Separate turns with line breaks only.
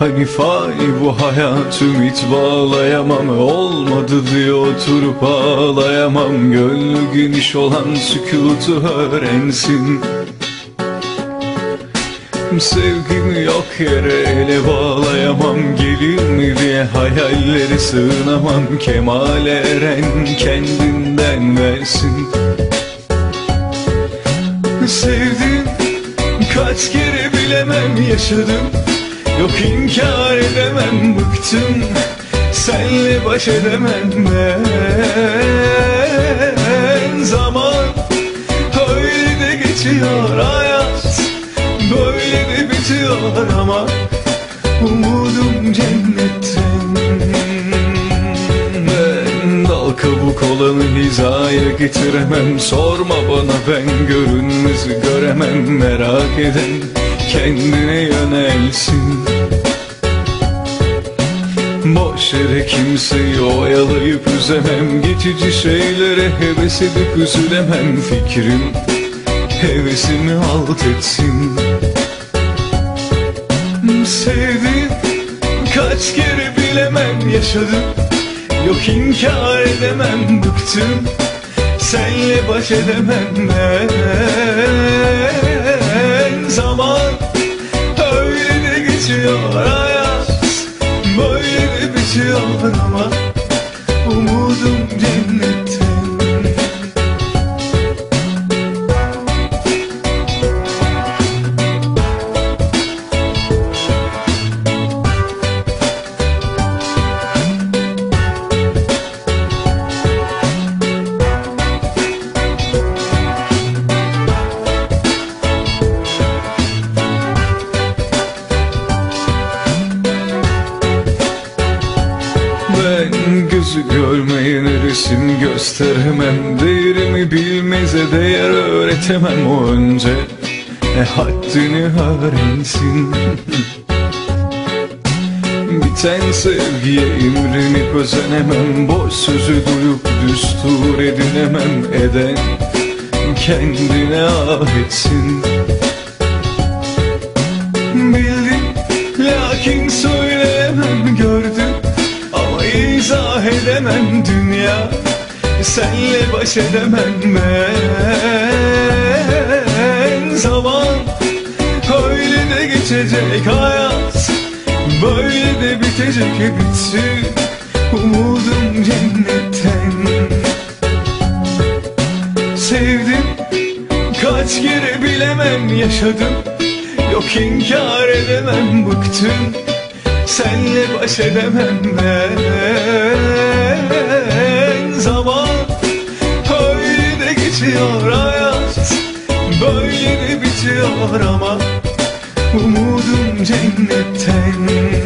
Hani fani bu hayat ümit bağlayamam Olmadı diye oturup ağlayamam. Gönlü geniş olan sükutu öğrensin. Sevgimi yok yere ele bağlayamam Gelir mi diye hayalleri sığınamam. Kemale eren kendinden versin. Sevdim kaç kere bilemem yaşadım Yok inkar edemem bıktım. Senle baş edemem ben. Zaman öyle de geçiyor hayat Böyle de bitiyor ama Umudum cennetten Ben dal kabuk olanı hizaya getiremem. Sorma bana ben görünmezi göremem. Merak eden kendine yönelsin. Boş yere kimseyi oyalayıp üzemem. Geçici şeylere heves edip üzülemem. Fikrim hevesimi alt etsin. Sevdim kaç kere bilemem. Yaşadım Yok inkar edemem. Bıktım Senle baş edemem. ben ama Umudum cennetten gözü görmeyene resim gösteremem Değerimi bilmeze değer öğretemem o önce. E haddini öğrensin Biten sevgiye imrenip özenemem Boş sözü duyup düstur edinemem. Eden kendine ah edemem dünya Senle baş edemem ben. Zaman öyle de geçecek hayat Böyle de bitecek bitsin Umudum cennetten. Sevdim kaç kere bilemem yaşadım Yok inkar edemem bıktım Senle baş edemem ben geçiyor hayat. Böyle bitiyor ama Umudum cennetten